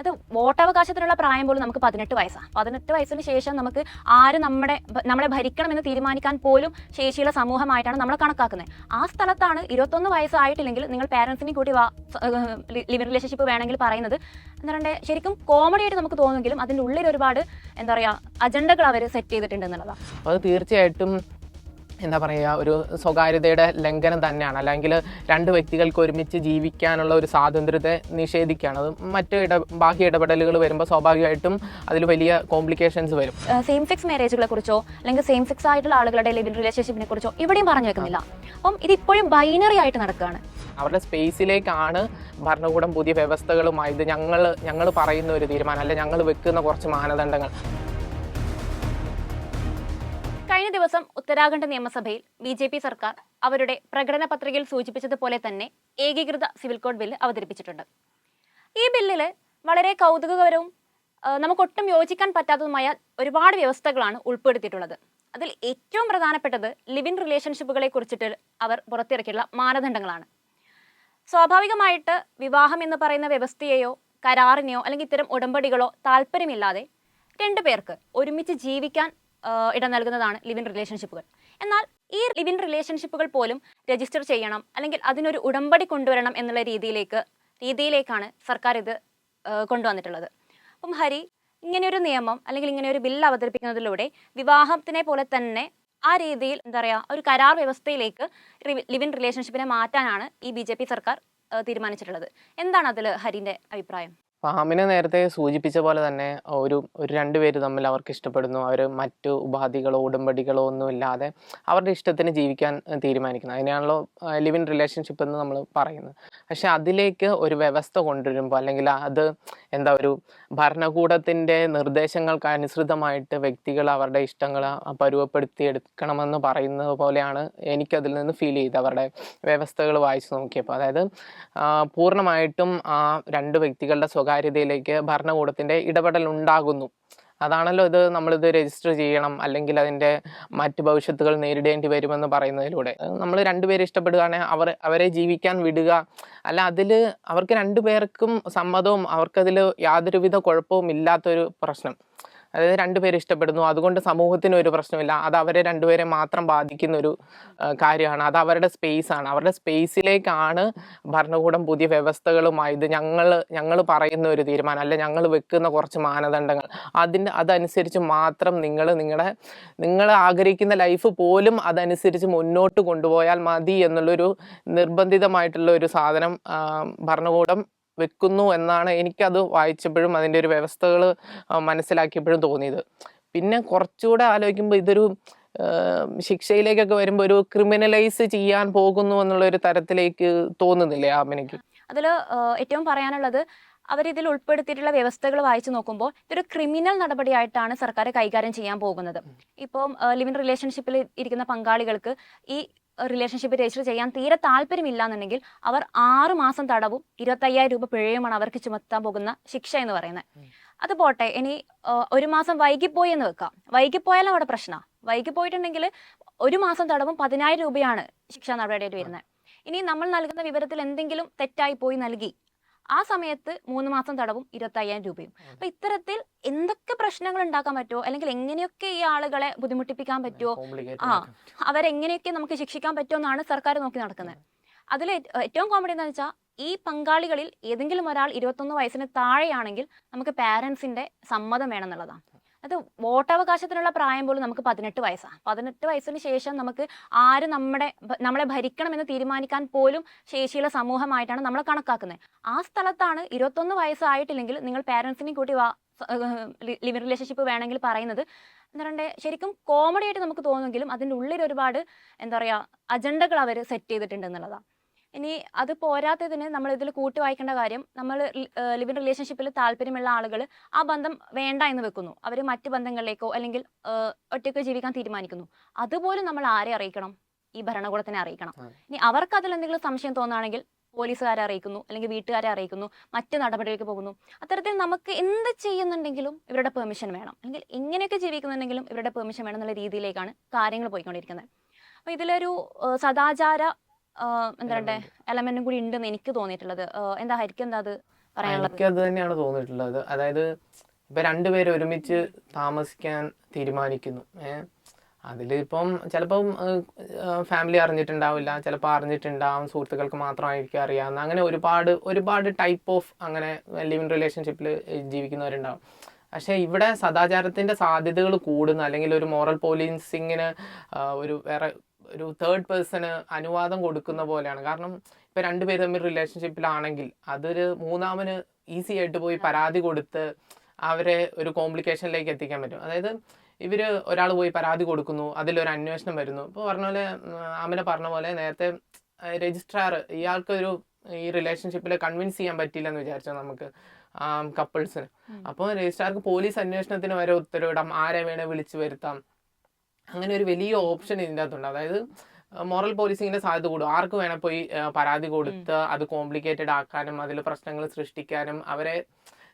അത് വോട്ടവകാശത്തിനുള്ള പ്രായം പോലും നമുക്ക് പതിനെട്ട് വയസ്സാണ്. പതിനെട്ട് വയസ്സിന് ശേഷം നമുക്ക് ആര് നമ്മുടെ നമ്മളെ ഭരിക്കണമെന്ന് തീരുമാനിക്കാൻ പോലും ശേഷിയുള്ള സമൂഹമായിട്ടാണ് നമ്മൾ കണക്കാക്കുന്നത്. ആ സ്ഥലത്താണ് ഇരുപത്തൊന്ന് വയസ്സായിട്ടില്ലെങ്കിൽ നിങ്ങൾ പാരൻസിനെ കൂട്ടി വാ ലിവിംഗ് റിലേഷൻഷിപ്പ് വേണമെങ്കിൽ പറയുന്നത്. എന്താ പറയണ്ടേ ശരിക്കും കോമഡി ആയിട്ട് നമുക്ക് തോന്നുമെങ്കിലും അതിന്റെ ഉള്ളിൽ ഒരുപാട് എന്താ പറയുക അജണ്ടകൾ അവർ സെറ്റ് ചെയ്തിട്ടുണ്ട് എന്നുള്ളതാണ്. അത് തീർച്ചയായിട്ടും എന്താ പറയുക ഒരു സ്വകാര്യതയുടെ ലംഘനം തന്നെയാണ്. അല്ലെങ്കിൽ രണ്ട് വ്യക്തികൾക്ക് ഒരുമിച്ച് ജീവിക്കാനുള്ള ഒരു സ്വാതന്ത്ര്യത്തെ നിഷേധിക്കുകയാണ്. അത് മറ്റ് ഇട ബാഹ്യ ഇടപെടലുകൾ വരുമ്പോൾ സ്വാഭാവികമായിട്ടും അതിൽ വലിയ കോംപ്ലിക്കേഷൻസ് വരും. സെയിം സെക്സ് മാരേജുകളെ കുറിച്ചോ അല്ലെങ്കിൽ സെയിം സെക്സ് ആയിട്ടുള്ള ആളുകളുടെ ലിവിംഗ് റിലേഷൻഷിപ്പിനെ കുറിച്ചോ ഇവിടെയും പറഞ്ഞു വെക്കുന്നില്ല. അപ്പം ഇത് ഇപ്പോഴും ബൈനറി ആയിട്ട് നടക്കുകയാണ്. അവരുടെ സ്പേസിലേക്കാണ് ഭരണകൂടം പുതിയ വ്യവസ്ഥകളുമായി ഇത് ഞങ്ങൾ ഞങ്ങൾ പറയുന്ന ഒരു തീരുമാനം അല്ല ഞങ്ങൾ വെക്കുന്ന കുറച്ച് മാനദണ്ഡങ്ങൾ. കഴിഞ്ഞ ദിവസം ഉത്തരാഖണ്ഡ് നിയമസഭയിൽ ബി ജെ പി സർക്കാർ അവരുടെ പ്രകടന പത്രികയിൽ സൂചിപ്പിച്ചതുപോലെ തന്നെ ഏകീകൃത സിവിൽ കോഡ് ബില്ല് അവതരിപ്പിച്ചിട്ടുണ്ട്. ഈ ബില്ലിൽ വളരെ കൗതുകകരവും നമുക്കൊട്ടും യോജിക്കാൻ പറ്റാത്തതുമായ ഒരുപാട് വ്യവസ്ഥകളാണ് ഉൾപ്പെടുത്തിയിട്ടുള്ളത്. അതിൽ ഏറ്റവും പ്രധാനപ്പെട്ടത് ലിവിൻ റിലേഷൻഷിപ്പുകളെ കുറിച്ചിട്ട് അവർ പുറത്തിറക്കിയുള്ള മാനദണ്ഡങ്ങളാണ്. സ്വാഭാവികമായിട്ട് വിവാഹം എന്ന് പറയുന്ന വ്യവസ്ഥയെയോ കരാറിനെയോ അല്ലെങ്കിൽ ഇത്തരം ഉടമ്പടികളോ താല്പര്യമില്ലാതെ രണ്ടു പേർക്ക് ഒരുമിച്ച് ജീവിക്കാൻ ഇടം നൽകുന്നതാണ് ലിവിൻ റിലേഷൻഷിപ്പുകൾ എന്നാൽ ഈ ലിവിൻ റിലേഷൻഷിപ്പുകൾ പോലും രജിസ്റ്റർ ചെയ്യണം അല്ലെങ്കിൽ അതിനൊരു ഉടമ്പടി കൊണ്ടുവരണം എന്നുള്ള രീതിയിലേക്ക് രീതിയിലേക്കാണ് സർക്കാർ ഇത് കൊണ്ടുവന്നിട്ടുള്ളത്. അപ്പം ഹരി ഇങ്ങനെയൊരു നിയമം അല്ലെങ്കിൽ ഇങ്ങനെ ഒരു ബില്ല് അവതരിപ്പിക്കുന്നതിലൂടെ വിവാഹത്തിനെ പോലെ തന്നെ ആ രീതിയിൽ എന്താ പറയുക ഒരു കരാർ വ്യവസ്ഥയിലേക്ക് ലിവിൻ റിലേഷൻഷിപ്പിനെ മാറ്റാനാണ് ഈ ബി സർക്കാർ തീരുമാനിച്ചിട്ടുള്ളത്. എന്താണ് അതിൽ ഹരിന്റെ അഭിപ്രായം? ഫാമിനെ നേരത്തെ സൂചിപ്പിച്ച പോലെ തന്നെ ഒരു ഒരു രണ്ടുപേര് തമ്മിൽ അവർക്ക് ഇഷ്ടപ്പെടുന്നു. അവർ മറ്റു ഉപാധികളോ ഉടമ്പടികളോ ഒന്നും ഇല്ലാതെ അവരുടെ ഇഷ്ടത്തിന് ജീവിക്കാൻ തീരുമാനിക്കുന്നു. അതിനാണല്ലോ ലിവ് ഇൻ റിലേഷൻഷിപ്പ് എന്ന് നമ്മൾ പറയുന്നത്. പക്ഷെ അതിലേക്ക് ഒരു വ്യവസ്ഥ കൊണ്ടുവരുമ്പോൾ അല്ലെങ്കിൽ അത് എന്താ ഒരു ഭരണകൂടത്തിന്റെ നിർദ്ദേശങ്ങൾക്ക് അനുസൃതമായിട്ട് വ്യക്തികൾ അവരുടെ ഇഷ്ടങ്ങൾ പരുവപ്പെടുത്തി എടുക്കണമെന്ന് പറയുന്നത് പോലെയാണ് എനിക്കതിൽ നിന്ന് ഫീൽ ചെയ്ത് അവരുടെ വ്യവസ്ഥകൾ വായിച്ചു നോക്കിയപ്പോൾ. അതായത് പൂർണമായിട്ടും ആ രണ്ട് വ്യക്തികളുടെ സ്വകാര്യതയിലേക്ക് ഭരണകൂടത്തിന്റെ ഇടപെടൽ ഉണ്ടാകുന്നു. അതാണല്ലോ ഇത് നമ്മളിത് രജിസ്റ്റർ ചെയ്യണം അല്ലെങ്കിൽ അതിന്റെ മറ്റ് ഭവിഷ്യത്തുകൾ നേരിടേണ്ടി വരുമെന്ന് പറയുന്നതിലൂടെ. നമ്മൾ രണ്ടുപേരെ ഇഷ്ടപ്പെടുകയാണെങ്കിൽ അവർ അവരെ ജീവിക്കാൻ വിടുക. അല്ല അതിൽ അവർക്ക് രണ്ടുപേർക്കും സമ്മതവും അവർക്കതിൽ യാതൊരുവിധ കുഴപ്പവും ഇല്ലാത്തൊരു പ്രശ്നം. അതായത് രണ്ടുപേരെ ഇഷ്ടപ്പെടുന്നു. അതുകൊണ്ട് സമൂഹത്തിന് ഒരു പ്രശ്നമില്ല. അത് അവരെ രണ്ടുപേരെ മാത്രം ബാധിക്കുന്ന ഒരു കാര്യമാണ്. അത് അവരുടെ സ്പേസ് ആണ്. അവരുടെ സ്പേസിലേക്കാണ് ഭരണകൂടം പുതിയ വ്യവസ്ഥകളുമായി ഇത് ഞങ്ങൾ ഞങ്ങൾ പറയുന്ന ഒരു തീരുമാനം അല്ല ഞങ്ങൾ വെക്കുന്ന കുറച്ച് മാനദണ്ഡങ്ങൾ. അതിന്റെ അതനുസരിച്ച് മാത്രം നിങ്ങൾ നിങ്ങളുടെ നിങ്ങൾ ആഗ്രഹിക്കുന്ന ലൈഫ് പോലും അതനുസരിച്ച് മുന്നോട്ട് കൊണ്ടുപോയാൽ മതി എന്നുള്ളൊരു നിർബന്ധിതമായിട്ടുള്ള ഒരു സാധനം ഭരണകൂടം വെക്കുന്നു എന്നാണ് എനിക്കത് വായിച്ചപ്പോഴും അതിന്റെ ഒരു വ്യവസ്ഥകൾ മനസ്സിലാക്കിയപ്പോഴും തോന്നിയത്. പിന്നെ കുറച്ചുകൂടെ ആലോചിക്കുമ്പോൾ ഇതൊരു ശിക്ഷയിലേക്കൊക്കെ വരുമ്പോൾ ഒരു ക്രിമിനലൈസ് ചെയ്യാൻ പോകുന്നു എന്നുള്ള ഒരു തരത്തിലേക്ക് തോന്നുന്നില്ലേ ആമിനിക്ക് അതിൽ ഏറ്റവും പറയാനുള്ളത് അവരിതിൽ ഉൾപ്പെടുത്തിയിട്ടുള്ള വ്യവസ്ഥകൾ വായിച്ചു നോക്കുമ്പോൾ ഇതൊരു ക്രിമിനൽ നടപടിയായിട്ടാണ് സർക്കാർ കൈകാര്യം ചെയ്യാൻ പോകുന്നത്. ഇപ്പം ലിവിൻ റിലേഷൻഷിപ്പിൽ ഇരിക്കുന്ന പങ്കാളികൾക്ക് ഈ റിലേഷൻഷിപ്പ് രജിസ്റ്റർ ചെയ്യാൻ തീരെ താല്പര്യമില്ല എന്നുണ്ടെങ്കിൽ അവർ ആറ് മാസം തടവും ഇരുപത്തയ്യായിരം രൂപ പിഴയുമാണ് അവർക്ക് ചുമത്താൻ പോകുന്ന ശിക്ഷ എന്ന് പറയുന്നത്. അത് പോട്ടെ ഇനി ഒരു മാസം വൈകിപ്പോയി എന്ന് വെക്കാം. വൈകിപ്പോയാലും അവിടെ പ്രശ്നമാണ് വൈകിപ്പോയിട്ടുണ്ടെങ്കിൽ ഒരു മാസം തടവും പതിനായിരം രൂപയാണ് ശിക്ഷ നടപടിയായിട്ട് വരുന്നത്. ഇനി നമ്മൾ നൽകുന്ന വിവരത്തിൽ എന്തെങ്കിലും തെറ്റായി പോയി നൽകി ആ സമയത്ത് മൂന്ന് മാസം തടവും ഇരുപത്തി അയ്യായിരം രൂപയും അപ്പൊ ഇത്തരത്തിൽ എന്തൊക്കെ പ്രശ്നങ്ങൾ ഉണ്ടാക്കാൻ പറ്റുമോ അല്ലെങ്കിൽ എങ്ങനെയൊക്കെ ഈ ആളുകളെ ബുദ്ധിമുട്ടിപ്പിക്കാൻ പറ്റുമോ ആ അവരെങ്ങനെയൊക്കെ നമുക്ക് ശിക്ഷിക്കാൻ പറ്റുമോ എന്നാണ് സർക്കാർ നോക്കി നടക്കുന്നത്. അതിൽ ഏറ്റവും കോമഡി എന്താ വെച്ചാൽ ഈ പങ്കാളികളിൽ ഏതെങ്കിലും ഒരാൾ ഇരുപത്തൊന്ന് വയസ്സിന് താഴെയാണെങ്കിൽ നമുക്ക് പാരൻസിന്റെ സമ്മതം വേണം എന്നുള്ളതാണ്. അത് വോട്ടവകാശത്തിനുള്ള പ്രായം പോലും നമുക്ക് പതിനെട്ട് വയസ്സാണ് പതിനെട്ട് വയസ്സിന് ശേഷം നമുക്ക് ആര് നമ്മുടെ നമ്മളെ ഭരിക്കണമെന്ന് തീരുമാനിക്കാൻ പോലും ശേഷിയുള്ള സമൂഹമായിട്ടാണ് നമ്മളെ കണക്കാക്കുന്നത്. ആ സ്ഥലത്താണ് ഇരുപത്തൊന്ന് വയസ്സായിട്ടില്ലെങ്കിൽ നിങ്ങൾ പാരൻസിനെ കൂട്ടി വാ ലിവിംഗ് റിലേഷൻഷിപ്പ് വേണമെങ്കിൽ പറയുന്നത്. പറയണ്ടേ ശരിക്കും കോമഡി ആയിട്ട് നമുക്ക് തോന്നുമെങ്കിലും അതിന്റെ ഉള്ളിൽ ഒരുപാട് എന്താ പറയുക അജണ്ടകൾ അവർ സെറ്റ് ചെയ്തിട്ടുണ്ട് എന്നുള്ളതാണ് ഇനി അത് പോരാത്തതിന് നമ്മൾ ഇതിൽ കൂട്ടി വായിക്കേണ്ട കാര്യം നമ്മൾ ലിവിൻ റിലേഷൻഷിപ്പിൽ താല്പര്യമുള്ള ആളുകൾ ആ ബന്ധം വേണ്ട എന്ന് വെക്കുന്നു. അവർ മറ്റ് ബന്ധങ്ങളിലേക്കോ അല്ലെങ്കിൽ ഒറ്റയ്ക്ക് ജീവിക്കാൻ തീരുമാനിക്കുന്നു. അതുപോലും നമ്മൾ ആരെ അറിയിക്കണം? ഈ ഭരണകൂടത്തിനെ അറിയിക്കണം. ഇനി അവർക്ക് അതിൽ എന്തെങ്കിലും സംശയം തോന്നുകയാണെങ്കിൽ പോലീസുകാരെ അറിയിക്കുന്നു അല്ലെങ്കിൽ വീട്ടുകാരെ അറിയിക്കുന്നു മറ്റ് നടപടിയിലേക്ക് പോകുന്നു. അത്തരത്തിൽ നമുക്ക് എന്ത് ചെയ്യുന്നുണ്ടെങ്കിലും ഇവരുടെ പെർമിഷൻ വേണം. അല്ലെങ്കിൽ എങ്ങനെയൊക്കെ ജീവിക്കുന്നുണ്ടെങ്കിലും ഇവരുടെ പെർമിഷൻ വേണം എന്നുള്ള രീതിയിലേക്കാണ് കാര്യങ്ങൾ പോയിക്കൊണ്ടിരിക്കുന്നത്. അപ്പോൾ ഇതിലൊരു സദാചാര എന്താ പറയണ്ടേ? എലമെന്റും കൂടി ഉണ്ടെന്ന് എനിക്ക് തോന്നിയിട്ടുള്ളത്. എന്താ ഹരിക്ക് എന്താ അത് പറയാനുള്ളത്? എനിക്ക് അത് തന്നെയാണ് തോന്നിയിട്ടുള്ളത്. അതായത് ഇപ്പൊ രണ്ടുപേരും ഒരുമിച്ച് താമസിക്കാൻ തീരുമാനിക്കുന്നു. ഏഹ് അതിലിപ്പം ചിലപ്പം ഫാമിലി അറിഞ്ഞിട്ടുണ്ടാവില്ല. ചിലപ്പോൾ അറിഞ്ഞിട്ടുണ്ടാവും. സുഹൃത്തുക്കൾക്ക് മാത്രമായിരിക്കും അറിയാവുന്ന. അങ്ങനെ ഒരുപാട് ഒരുപാട് ടൈപ്പ് ഓഫ് അങ്ങനെ ലിവിങ് റിലേഷൻഷിപ്പിൽ ജീവിക്കുന്നവരുണ്ടാവും. പക്ഷേ ഇവിടെ സദാചാരത്തിന്റെ സാധ്യതകൾ കൂടുന്ന. അല്ലെങ്കിൽ ഒരു മോറൽ പോലീസിങ്ങിന് ഒരു വേറെ ഒരു തേർഡ് പേഴ്സണ് അനുവാദം കൊടുക്കുന്ന പോലെയാണ്. കാരണം ഇപ്പൊ രണ്ടുപേര് തമ്മിൽ റിലേഷൻഷിപ്പിലാണെങ്കിൽ അതൊരു മൂന്നാമന് ഈസി ആയിട്ട് പോയി പരാതി കൊടുത്ത് അവരെ ഒരു കോംപ്ലിക്കേഷനിലേക്ക് എത്തിക്കാൻ പറ്റും. അതായത് ഇവർ ഒരാൾ പോയി പരാതി കൊടുക്കുന്നു അതിലൊരു അന്വേഷണം വരുന്നു. ഇപ്പോൾ പറഞ്ഞ പോലെ ഉം, പറഞ്ഞ പോലെ നേരത്തെ രജിസ്ട്രാർ ഇയാൾക്കൊരു ഈ റിലേഷൻഷിപ്പിൽ കൺവിൻസ് ചെയ്യാൻ പറ്റില്ല എന്ന് വിചാരിച്ചോ നമുക്ക് കപ്പിൾസിന് അപ്പോൾ രജിസ്ട്രാർക്ക് പോലീസ് അന്വേഷണത്തിന് വരെ ഉത്തരവിടാം. ആരെ വേണേ വിളിച്ചു വരുത്താം. അങ്ങനെ ഒരു വലിയ ഓപ്ഷൻ ഇതിന്റെ അകത്തുണ്ട്. അതായത് മോറൽ പോലീസിങ്ങിന്റെ സാധ്യത കൂടും. ആർക്ക് വേണേ പോയി പരാതി കൊടുത്ത് അത് കോംപ്ലിക്കേറ്റഡ് ആക്കാനും അതിൽ പ്രശ്നങ്ങൾ സൃഷ്ടിക്കാനും അവരെ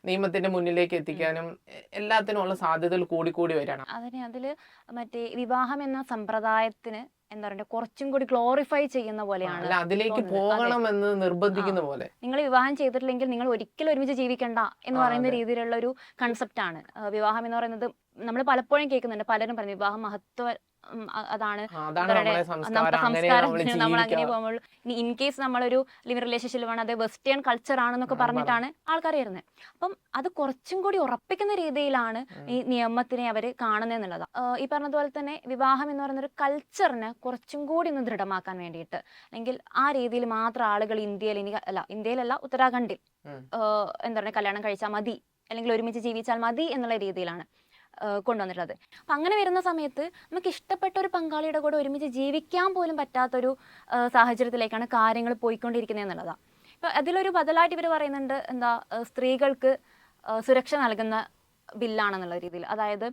നിയമത്തിന്റെ മുന്നിലേക്ക് എത്തിക്കാനും എല്ലാത്തിനുമുള്ള എല്ലാത്തിനും ഉള്ള സാധ്യതകൾ കൂടിക്കൂടി വരാണ്. അതിന് അതിൽ മറ്റേ വിവാഹം എന്ന സമ്പ്രദായത്തിന് എന്താ പറയുക കുറച്ചും കൂടി ഗ്ലോറിഫൈ ചെയ്യുന്ന പോലെയാണ് അതിലേക്ക് പോകണം എന്ന് പോകണമെന്ന് നിർബന്ധിക്കുന്ന പോലെ. നിങ്ങൾ വിവാഹം ചെയ്തിട്ടില്ലെങ്കിൽ നിങ്ങൾ ഒരിക്കലും ഒരുമിച്ച് ജീവിക്കണ്ട എന്ന് പറയുന്ന രീതിയിലുള്ള ഒരു കൺസെപ്റ്റ് ആണ്. വിവാഹം എന്ന് പറയുന്നത് നമ്മൾ പലപ്പോഴും കേൾക്കുന്നുണ്ട്. പലരും പറഞ്ഞു വിവാഹം മഹത്വ അതാണ് നമ്മുടെ സംസ്കാരം. നമ്മൾ അങ്ങനെ പോകുമ്പോഴും പോകുമ്പോൾ ഇൻ കേസ് നമ്മളൊരു ലിവിങ് റിലേഷൻഷിപ്പിലാണ് അത് വെസ്റ്റേൺ കൾച്ചർ ആണെന്നൊക്കെ പറഞ്ഞിട്ടാണ് ആൾക്കാർ വരുന്നത്. അപ്പം അത് കുറച്ചും കൂടി ഉറപ്പിക്കുന്ന രീതിയിലാണ് ഈ നിയമത്തിനെ അവർ കാണുന്നത് എന്നുള്ളത് ഈ പറഞ്ഞതുപോലെ തന്നെ വിവാഹം എന്ന് പറയുന്ന ഒരു കൾച്ചറിനെ കുറച്ചും കൂടി ഒന്ന് ദൃഢമാക്കാൻ വേണ്ടിയിട്ട് അല്ലെങ്കിൽ ആ രീതിയിൽ മാത്രം ആളുകൾ ഇന്ത്യയിൽ ഇനി അല്ല ഇന്ത്യയിലല്ല ഉത്തരാഖണ്ഡിൽ. എന്താ പറയുക കല്യാണം കഴിച്ചാൽ മതി അല്ലെങ്കിൽ ഒരുമിച്ച് ജീവിച്ചാൽ മതി എന്നുള്ള രീതിയിലാണ്. കൊണ്ടുവന്നിട്ടുള്ളത്. അപ്പം അങ്ങനെ വരുന്ന സമയത്ത് നമുക്ക് ഇഷ്ടപ്പെട്ട ഒരു പങ്കാളിയുടെ കൂടെ ഒരുമിച്ച് ജീവിക്കാൻ പോലും പറ്റാത്തൊരു സാഹചര്യത്തിലേക്കാണ് കാര്യങ്ങൾ പോയിക്കൊണ്ടിരിക്കുന്നത് എന്നുള്ളതാണ് ഇപ്പം അതിലൊരു ബദലായിട്ട് ഇവർ പറയുന്നുണ്ട് എന്താ സ്ത്രീകൾക്ക് സുരക്ഷ നൽകുന്ന ബില്ലാണെന്നുള്ള രീതിയിൽ. അതായത്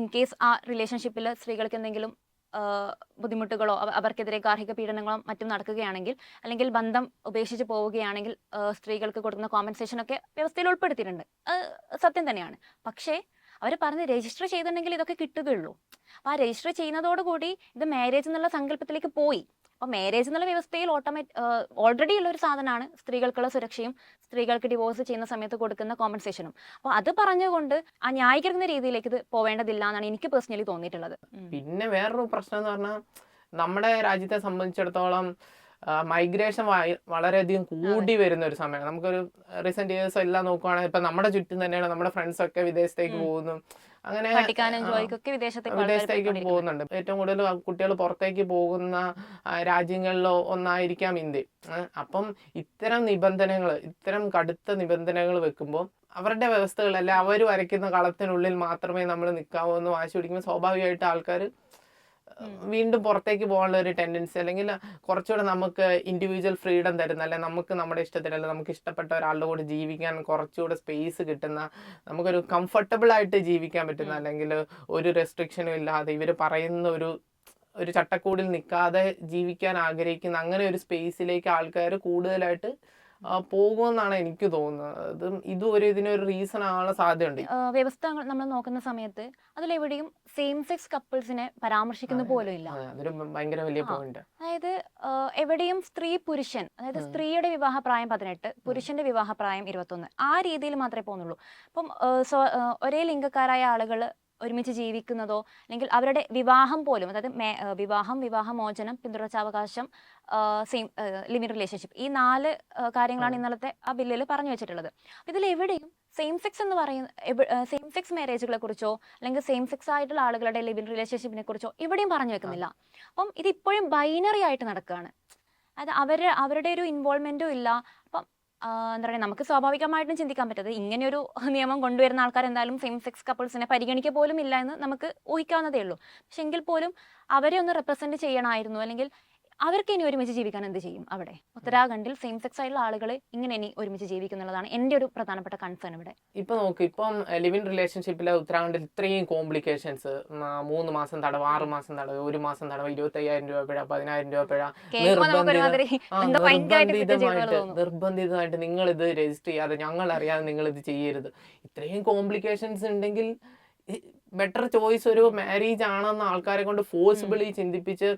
ഇൻ കേസ് ആ റിലേഷൻഷിപ്പിൽ സ്ത്രീകൾക്ക് എന്തെങ്കിലും ബുദ്ധിമുട്ടുകളോ അവർക്കെതിരെ ഗാർഹിക പീഡനങ്ങളോ മറ്റും നടക്കുകയാണെങ്കിൽ അല്ലെങ്കിൽ ബന്ധം ഉപേക്ഷിച്ച് പോവുകയാണെങ്കിൽ സ്ത്രീകൾക്ക് കൊടുക്കുന്ന കോമ്പൻസേഷനൊക്കെ വ്യവസ്ഥയിൽ ഉൾപ്പെടുത്തിയിട്ടുണ്ട്. സത്യം തന്നെയാണ്. പക്ഷേ അവർ പറഞ്ഞ് രജിസ്റ്റർ ചെയ്തിട്ടുണ്ടെങ്കിൽ ഇതൊക്കെ കിട്ടുകയുള്ളൂ. അപ്പോൾ ആ രജിസ്റ്റർ ചെയ്യുന്നതോടുകൂടി ഇത് മാരേജ് എന്നുള്ള സങ്കല്പത്തിലേക്ക് പോയി. അപ്പോൾ മാരേജ് എന്നുള്ള വ്യവസ്ഥയിൽ ഓട്ടോമാറ്റ് ഓൾറെഡി ഉള്ള ഒരു സാധനമാണ് സ്ത്രീകൾക്കുള്ള സുരക്ഷയും സ്ത്രീകൾക്ക് ഡിവോഴ്സ് ചെയ്യുന്ന സമയത്ത് കൊടുക്കുന്ന കോമ്പൻസേഷനും അപ്പോൾ അത് പറഞ്ഞുകൊണ്ട് ആ ന്യായീകരിക്കുന്ന രീതിയിലേക്ക് ഇത് പോവേണ്ടതില്ല എന്നാണ് എനിക്ക് പേഴ്സണലി തോന്നിയിട്ടുള്ളത്. പിന്നെ വേറൊരു പ്രശ്നം എന്ന് പറഞ്ഞാൽ നമ്മുടെ രാജ്യത്തെ സംബന്ധിച്ചിടത്തോളം മൈഗ്രേഷൻ വളരെയധികം കൂടി വരുന്ന ഒരു സമയമാണ്. നമുക്കൊരു റീസെന്റ് ഇയേഴ്സ് എല്ലാം നോക്കുവാണെങ്കിൽ ഇപ്പൊ നമ്മുടെ ചുറ്റും തന്നെയാണ് നമ്മുടെ ഫ്രണ്ട്സ് ഒക്കെ വിദേശത്തേക്ക് പോകുന്നു. അങ്ങനെ വിദേശത്തേക്ക് പോകുന്നുണ്ട്. ഏറ്റവും കൂടുതൽ കുട്ടികൾ പുറത്തേക്ക് പോകുന്ന രാജ്യങ്ങളിലോ ഒന്നായിരിക്കാം ഇന്ത്യ. അപ്പം ഇത്തരം നിബന്ധനകൾ ഇത്തരം കടുത്ത നിബന്ധനകൾ വെക്കുമ്പോൾ അവരുടെ വ്യവസ്ഥകൾ അല്ലെ അവർ വരയ്ക്കുന്ന കളത്തിനുള്ളിൽ മാത്രമേ നമ്മൾ നിൽക്കാവൂ എന്ന് വാശി പിടിക്കുമ്പോൾ സ്വാഭാവികമായിട്ട് ആൾക്കാർ. വീണ്ടും പുറത്തേക്ക് പോകാനുള്ള ഒരു ടെൻഡൻസി അല്ലെങ്കിൽ കുറച്ചുകൂടെ നമുക്ക് ഇൻഡിവിജ്വൽ ഫ്രീഡം തരുന്ന അല്ലെ നമുക്ക് നമ്മുടെ ഇഷ്ടത്തിന് അല്ലെങ്കിൽ നമുക്ക് ഇഷ്ടപ്പെട്ട ഒരാളുടെ കൂടെ ജീവിക്കാൻ കുറച്ചുകൂടെ സ്പേസ് കിട്ടുന്ന നമുക്കൊരു കംഫർട്ടബിൾ ആയിട്ട് ജീവിക്കാൻ പറ്റുന്ന അല്ലെങ്കിൽ ഒരു റെസ്ട്രിക്ഷനും ഇല്ലാതെ ഇവർ പറയുന്ന ഒരു ഒരു ചട്ടക്കൂടിൽ നിൽക്കാതെ ജീവിക്കാൻ ആഗ്രഹിക്കുന്ന അങ്ങനെ ഒരു സ്പേസിലേക്ക് ആൾക്കാർ കൂടുതലായിട്ട് പോകുമെന്നാണ് എനിക്ക് തോന്നുന്നത്. അതും ഇതും ഒരു ഇതിനൊരു റീസൺ ആവാനുള്ള സാധ്യതയുണ്ട്. വ്യവസ്ഥ നമ്മൾ നോക്കുന്ന സമയത്ത് അതിലെവിടെയും സെയിം സെക്സ് കപ്പിൾസിനെ പരാമർശിക്കുന്ന. പോലും ഇല്ല. അതൊരു ഭയങ്കര വലിയ. പോയിന്റ് അതായത് എവിടെയും സ്ത്രീ പുരുഷൻ അതായത് സ്ത്രീയുടെ വിവാഹപ്രായം പതിനെട്ട് പുരുഷന്റെ വിവാഹപ്രായം ഇരുപത്തൊന്ന് ആ രീതിയിൽ മാത്രമേ പോകുന്നുള്ളൂ. അപ്പം ഒരേ ലിംഗക്കാരായ ആളുകൾ ഒരുമിച്ച് ജീവിക്കുന്നതോ അല്ലെങ്കിൽ അവരുടെ വിവാഹം പോലും അതായത് വിവാഹം വിവാഹമോചനം പിന്തുടർച്ചാവകാശം സെയിം ലിവിങ് റിലേഷൻഷിപ്പ് ഈ നാല് കാര്യങ്ങളാണ് ഇന്നലത്തെ ആ ബില്ലിൽ പറഞ്ഞു വെച്ചിട്ടുള്ളത്. ഇതിൽ എവിടെയും സെയിം സെക്സ് എന്ന് പറയുന്ന സെയിം സെക്സ് മാരേജുകളെ കുറിച്ചോ അല്ലെങ്കിൽ സെയിം സെക്സ് ആയിട്ടുള്ള ആളുകളുടെ ലിവിങ് റിലേഷൻഷിപ്പിനെ കുറിച്ചോ ഇവിടെയും പറഞ്ഞു വെക്കുന്നില്ല. അപ്പം ഇത് ഇപ്പോഴും ബൈനറി ആയിട്ട് നടക്കുകയാണ് അത് അവർ അവരുടെ ഒരു ഇൻവോൾവ്മെന്റും ഇല്ല. എന്താ പറയുക നമുക്ക് സ്വാഭാവികമായിട്ടും ചിന്തിക്കാൻ പറ്റത് ഇങ്ങനെയൊരു നിയമം കൊണ്ടുവരുന്ന ആൾക്കാർ എന്തായാലും സെയിം സെക്സ് കപ്പിൾസിനെ പരിഗണിക്കുക പോലും ഇല്ല എന്ന് നമുക്ക് ഊഹിക്കാവുന്നതേ ഉള്ളൂ. പക്ഷെ എങ്കിൽ പോലും അവരെ ഒന്ന് റെപ്രസെന്റ് ചെയ്യണമായിരുന്നു. അല്ലെങ്കിൽ അവർക്ക് ഇനി ഒരുമിച്ച് ജീവിക്കാൻ എന്ത് ചെയ്യും അവിടെ? ഉത്തരാഖണ്ഡിൽ സെയിം സെക്സ് ആയിട്ടുള്ള ആളുകൾ ഇങ്ങനെ ഇനി ഒരുമിച്ച് ജീവിക്കുന്നുള്ളതാണ് എന്റെ ഒരു പ്രധാനപ്പെട്ട കൺസേൺ ഇവിടെ. ഇപ്പൊ നോക്ക് ഇപ്പം ലിവിൻ റിലേഷൻഷിപ്പിലെ ഉത്തരാഖണ്ഡിൽ ഇത്രയും കോംപ്ലിക്കേഷൻസ് മൂന്ന് മാസം തടവ് ആറ് മാസം തടവ് ഒരു മാസം തടവ് ഇരുപത്തി അയ്യായിരം രൂപ പിഴ പതിനായിരം രൂപ പിഴ നിർബന്ധിതമായിട്ട് നിർബന്ധിതമായിട്ട് നിങ്ങൾ ഇത് രജിസ്റ്റർ ചെയ്യാതെ ഞങ്ങൾ അറിയാതെ നിങ്ങൾ ഇത് ചെയ്യരുത്. ഇത്രയും കോംപ്ലിക്കേഷൻസ് ഉണ്ടെങ്കിൽ ബെറ്റർ ചോയ്സ് ഒരു മാരേജ് ആണെന്ന് ആൾക്കാരെ കൊണ്ട് ഫോഴ്സിബിളി ചിന്തിപ്പിച്ച്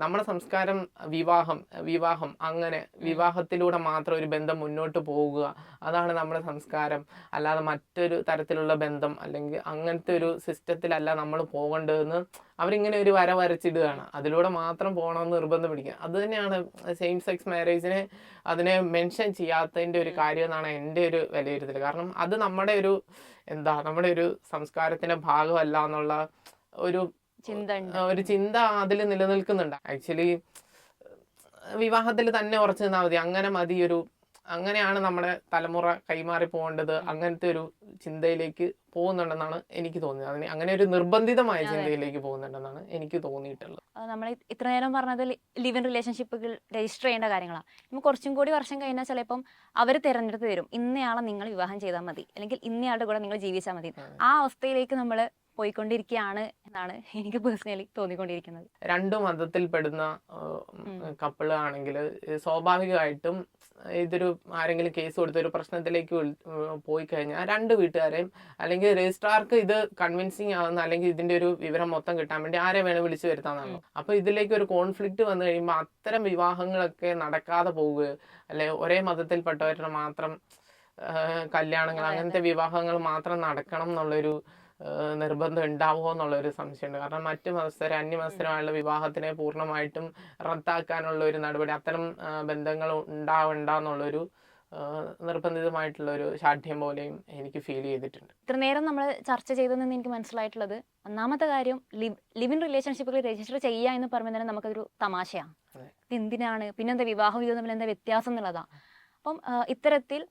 നമ്മുടെ സംസ്കാരം വിവാഹം വിവാഹം അങ്ങനെ വിവാഹത്തിലൂടെ മാത്രം ഒരു ബന്ധം മുന്നോട്ട് പോകുക. അതാണ് നമ്മുടെ സംസ്കാരം. അല്ലാതെ മറ്റൊരു തരത്തിലുള്ള ബന്ധം അല്ലെങ്കിൽ അങ്ങനത്തെ ഒരു സിസ്റ്റത്തിലല്ല നമ്മൾ പോകേണ്ടതെന്ന് അവരിങ്ങനെ ഒരു വര വരച്ചിടുകയാണ്. അതിലൂടെ മാത്രം പോകണമെന്ന് നിർബന്ധം പിടിക്കുക അത് തന്നെയാണ് സെയിം സെക്സ് മാരേജിനെ അതിനെ മെൻഷൻ ചെയ്യാത്തതിന്റെ ഒരു കാര്യം എന്നാണ് എന്റെ ഒരു വിലയിരുത്തൽ. കാരണം അത് നമ്മുടെ ഒരു എന്താ നമ്മുടെ ഒരു സംസ്കാരത്തിന്റെ ഭാഗമല്ല എന്നുള്ള ഒരു ഒരു ചിന്ത അതിൽ നിലനിൽക്കുന്നുണ്ട്. ആക്ച്വലി വിവാഹത്തിൽ തന്നെ ഉറച്ചു നിന്നാൽ മതി. അങ്ങനെ മതി ഒരു അങ്ങനെയാണ് നമ്മുടെ തലമുറ കൈമാറി പോകേണ്ടത്. അങ്ങനത്തെ ഒരു ചിന്തയിലേക്ക് പോകുന്നുണ്ടെന്നാണ് എനിക്ക് തോന്നിയത്. അതിന് അങ്ങനെ ഒരു നിർബന്ധിതമായ ചിന്തയിലേക്ക് പോകുന്നുണ്ടെന്നാണ് എനിക്ക് തോന്നിയിട്ടുള്ളത്. നമ്മൾ ഇത്ര നേരം പറഞ്ഞത് ലിവ് ഇൻ റിലേഷൻഷിപ്പുകൾ രജിസ്റ്റർ ചെയ്യേണ്ട കാര്യങ്ങളാണ്. ഇപ്പം കുറച്ചും കൂടി വർഷം കഴിഞ്ഞാൽ ചിലപ്പം അവർ തിരഞ്ഞെടുത്ത് തരും. ഇന്നയാളെ നിങ്ങൾ വിവാഹം ചെയ്താൽ മതി. അല്ലെങ്കിൽ ഇന്നയാളുടെ കൂടെ നിങ്ങൾ ജീവിച്ചാൽ മതി. ആ അവസ്ഥയിലേക്ക് നമ്മൾ പോയിക്കൊണ്ടിരിക്കുകയാണ് എന്നാണ് എനിക്ക് പേഴ്സണലി തോന്നിക്കൊണ്ടിരിക്കുന്നത്. രണ്ടു മതത്തിൽ പെടുന്ന കപ്പിൾ ആണെങ്കിൽ സ്വാഭാവികമായിട്ടും ഇതൊരു ആരെങ്കിലും കേസ് കൊടുത്ത ഒരു പ്രശ്നത്തിലേക്ക് പോയി കഴിഞ്ഞാൽ രണ്ട് വീട്ടുകാരെയും അല്ലെങ്കിൽ രജിസ്ട്രാർക്ക് ഇത് കൺവിൻസിങ് ആവുന്ന അല്ലെങ്കിൽ ഇതിന്റെ ഒരു വിവരം മൊത്തം കിട്ടാൻ വേണ്ടി ആരെ വേണം വിളിച്ചു വരുത്താന്നാണ്. അപ്പൊ ഇതിലേക്ക് ഒരു കോൺഫ്ലിക്റ്റ് വന്നു കഴിയുമ്പോൾ അത്തരം വിവാഹങ്ങളൊക്കെ നടക്കാതെ പോവുക അല്ലെ ഒരേ മതത്തിൽപ്പെട്ടവരുടെ മാത്രം കല്യാണങ്ങൾ അങ്ങനത്തെ വിവാഹങ്ങൾ മാത്രം നടക്കണം എന്നുള്ളൊരു നിർബന്ധം ഉണ്ടാവുമോ എന്നുള്ളൊരു സംശയമുണ്ട്. കാരണം മറ്റു മതസ്ഥരെ അന്യമതസ്ഥരുമായുള്ള വിവാഹത്തിനെ പൂർണമായിട്ടും റദ്ദാക്കാനുള്ള ഒരു നടപടി അത്തരം ബന്ധങ്ങൾ ഉണ്ടാവണ്ട എന്നുള്ളൊരു നിർബന്ധിതമായിട്ടുള്ള ഒരു ശാഠ്യം പോലെയും എനിക്ക് ഫീൽ ചെയ്തിട്ടുണ്ട്. ഇത്ര നേരം നമ്മൾ ചർച്ച ചെയ്തതെന്ന് എനിക്ക് മനസ്സിലായിട്ടുള്ളത്. ഒന്നാമത്തെ കാര്യം ലിവ് ഇൻ റിലേഷൻഷിപ്പുകൾ രജിസ്റ്റർ ചെയ്യുക എന്ന് പറയുമ്പോൾ തന്നെ നമുക്കൊരു തമാശയാണ്. ഇത് എന്തിനാണ്? പിന്നെന്താ വിവാഹം ഇത് തമ്മിൽ എന്താ വ്യത്യാസം എന്നുള്ളതാണ് അപ്പം ഇത്തരത്തിൽ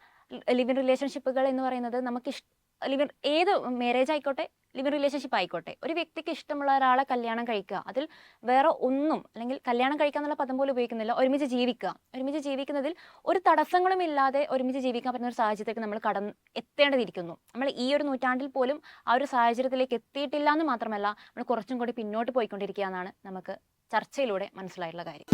ലിവിൻ ഇൻ റിലേഷൻഷിപ്പുകൾ എന്ന് പറയുന്നത് നമുക്ക് ഇഷ് ലിവ് ഏത് മാരേജ് ആയിക്കോട്ടെ ലിവ് ഇൻ റിലേഷൻഷിപ്പ് ആയിക്കോട്ടെ ഒരു വ്യക്തിക്ക് ഇഷ്ടമുള്ള ഒരാളെ കല്യാണം കഴിക്കുക. അതിൽ വേറെ ഒന്നും അല്ലെങ്കിൽ കല്യാണം കഴിക്കുക എന്നുള്ള പദം പോലും ഉപയോഗിക്കുന്നില്ല. ഒരുമിച്ച് ജീവിക്കുക. ഒരുമിച്ച് ജീവിക്കുന്നതിൽ ഒരു തടസ്സങ്ങളും ഇല്ലാതെ ഒരുമിച്ച് ജീവിക്കാൻ പറ്റുന്ന ഒരു സാഹചര്യത്തിലേക്ക് നമ്മൾ കടന്ന് എത്തേണ്ടതിരിക്കുന്നു. നമ്മൾ ഈ ഒരു നൂറ്റാണ്ടിൽ പോലും ആ ഒരു സാഹചര്യത്തിലേക്ക് എത്തിയിട്ടില്ല എന്ന് മാത്രമല്ല നമ്മൾ കുറച്ചും കൂടി പിന്നോട്ട് പോയിക്കൊണ്ടിരിക്കുക എന്നാണ് നമുക്ക് ചർച്ചയിലൂടെ മനസ്സിലായിട്ടുള്ള കാര്യം.